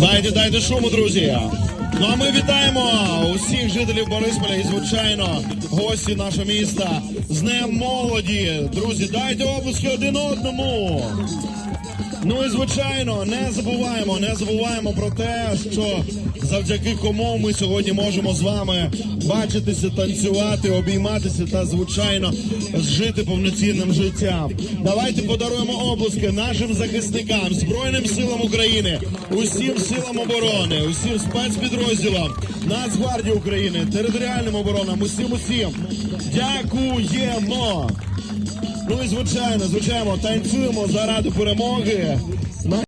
Дайте, дайте шуму, друзі. Ну а ми вітаємо усіх жителів Борисполя і звичайно гості нашого міста з Днем молоді. Друзі, дайте обуски один одному. Ну і звичайно, не забуваємо, не забуваємо про те, що завдяки кому ми сьогодні можемо з вами бачитися, танцювати, обійматися та звичайно жити повноцінним життям. Давайте подаруємо обласки нашим захисникам, збройним силам України, усім силам оборони, усім спецпідрозділам, Нацгвардії України, територіальним оборонам, усім усім. Дякуємо. Ну і звичайно, звичайно, танцюємо заради перемоги.